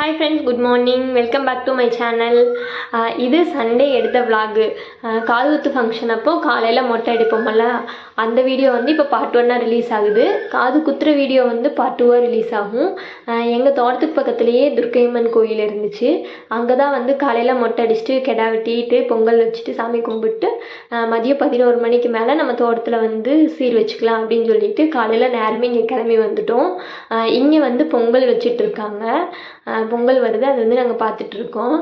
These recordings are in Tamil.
Hi friends good morning welcome back to my channel இது சண்டே எடுத்த விலாகு காதுகுத்து ஃபங்க்ஷன் அப்போ காலையில் மொட்டை எடுப்போம்ல அந்த வீடியோ வந்து இப்போ பார்ட் ஒன்னாக ரிலீஸ் ஆகுது. காது குத்துற வீடியோ வந்து பார்ட் டூவாக ரிலீஸ் ஆகும். எங்கள் தோட்டத்துக்கு பக்கத்துலேயே துர்க்கையம்மன் கோயில் இருந்துச்சு. அங்கே தான் வந்து காலையில் மொட்டை அடிச்சுட்டு கெடா வெட்டிட்டு பொங்கல் வச்சுட்டு சாமி கும்பிட்டு மதியம் பதினோரு மணிக்கு மேலே நம்ம தோட்டத்தில் வந்து சீர் வச்சுக்கலாம் அப்படின்னு சொல்லிட்டு காலையில் நேரமே இங்கே கிளம்பி வந்துட்டோம். இங்கே வந்து பொங்கல் வச்சிட்டு இருக்காங்க. பொங்கல் வருது அது வந்து நாங்கள் பார்த்துட்ருக்கோம்.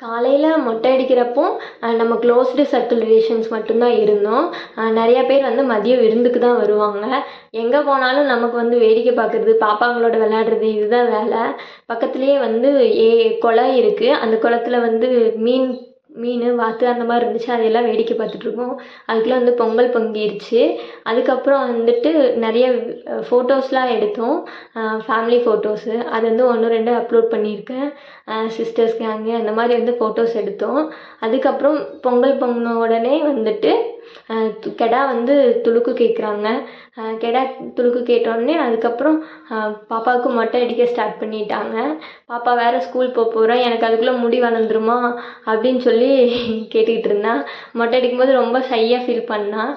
காலையில் மொட்டை அடிக்கிறப்போ நம்ம க்ளோஸ்டு சர்க்கிள் ரிலேஷன்ஸ் மட்டும்தான் இருந்தோம். நிறையா நிறைய பேர் வந்து மதியம் விருந்துக்கு தான் வருவாங்க. எங்கே போனாலும் நமக்கு வந்து வேடிக்கை பார்க்குறது பாப்பாங்களோட விளையாடுறது இதுதான் வேலை. பக்கத்துலேயே வந்து ஏ குளம் இருக்குது அந்த குளத்துல வந்து மீன் மீன் வாத்து அந்த மாதிரி இருந்துச்சு அதையெல்லாம் வேடிக்கை பார்த்துட்ருக்கோம். அதுக்குள்ளே வந்து பொங்கல் பொங்கிடுச்சு அதுக்கப்புறம் வந்துட்டு நிறைய ஃபோட்டோஸ்லாம் எடுத்தோம். ஃபேமிலி ஃபோட்டோஸு அது வந்து ஒன்று ரெண்டு அப்லோட் பண்ணியிருக்கேன். சிஸ்டர்ஸ் கேங்கு அந்த மாதிரி வந்து ஃபோட்டோஸ் எடுத்தோம். அதுக்கப்புறம் பொங்கல் பொங்கின உடனே வந்துட்டு கெடா வந்து துளுக்கு கேட்குறாங்க கெடா துளுக்கு கேட்டோடனே அதுக்கப்புறம் பாப்பாவுக்கு மொட்டை அடிக்க ஸ்டார்ட் பண்ணிட்டாங்க. பாப்பா வேறு ஸ்கூல் போக போகிறோம் எனக்கு அதுக்குள்ளே முடி வளர்ந்துருமா அப்படின்னு சொல்லி கேட்டுக்கிட்டு இருந்தா. மொட்டை அடிக்கும்போது ரொம்ப ஷையாக ஃபீல் பண்ணான்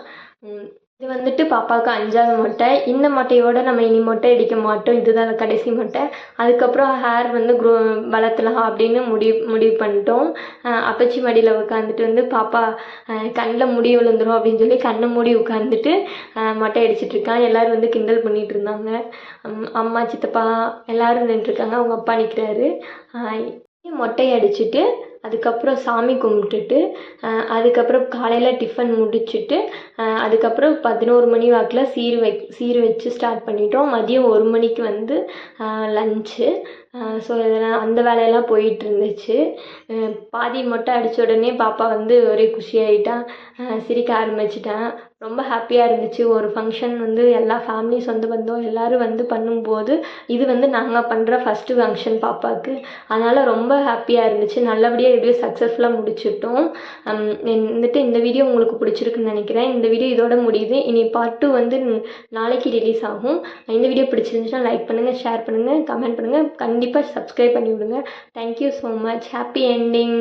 இது வந்துட்டு பாப்பாவுக்கு அஞ்சாவது மொட்டை. இந்த மொட்டையோட நம்ம இனி மொட்டை அடிக்க மாட்டோம். இதுதான் கடைசி மொட்டை. அதுக்கப்புறம் ஹேர் வந்து க்ரோ வளர்த்தலாம் அப்படின்னு முடிவு முடிவு பண்ணிட்டோம். அப்பச்சி மடியில் உட்காந்துட்டு வந்து பாப்பா கண்ணில் முடி விழுந்துரும் அப்படின்னு சொல்லி கண்ணை மூடி உட்காந்துட்டு மொட்டை அடிச்சிட்டு இருக்கான் எல்லாரும் வந்து கிண்டல் பண்ணிட்டு இருந்தாங்க. அம்- அம்மா சித்தப்பா எல்லாரும் நின்றுருக்காங்க அவங்க அப்பா நிற்கிறாரு மொட்டை அடிச்சிட்டு அதுக்கப்புறம் சாமி கும்பிட்டுட்டு அதுக்கப்புறம் காலையில் டிஃபன் முடிச்சுட்டு அதுக்கப்புறம் பதினோரு மணி வாக்கில் சீர் வை சீர் வச்சு ஸ்டார்ட் பண்ணிட்டோம். மதியம் ஒரு மணிக்கு வந்து லஞ்சு ஸோ இதெல்லாம் அந்த வேலையெல்லாம் போயிட்டு இருந்துச்சு பாதி மொட்டை அடித்த உடனே பாப்பா வந்து ஒரே குஷி ஆகிட்டான் சிரிக்க ஆரம்பிச்சிட்டான் ரொம்ப ஹாப்பியாக இருந்துச்சு. ஒரு ஃபங்க்ஷன் வந்து எல்லா ஃபேமிலி சொந்த பந்தம் எல்லோரும் வந்து பண்ணும்போது இது வந்து நாங்கள் பண்ணுற ஃபஸ்ட்டு ஃபங்க்ஷன் பாப்பாவுக்கு அதனால் ரொம்ப ஹாப்பியாக இருந்துச்சு. நல்லபடியாக எப்படியோ சக்ஸஸ்ஃபுல்லாக முடிச்சிட்டோம். வந்துட்டு இந்த வீடியோ உங்களுக்கு பிடிச்சிருக்குன்னு நினைக்கிறேன். இந்த வீடியோ இதோட முடியுது. இனி பார்ட் டூ வந்து நாளைக்கு ரிலீஸ் ஆகும். இந்த வீடியோ பிடிச்சிருந்துச்சுன்னா லைக் பண்ணுங்கள் ஷேர் பண்ணுங்கள் கமெண்ட் பண்ணுங்கள் கண்டிப்பாக சப்ஸ்கிரைப் பண்ணி விடுங்க. Thank you so much happy ending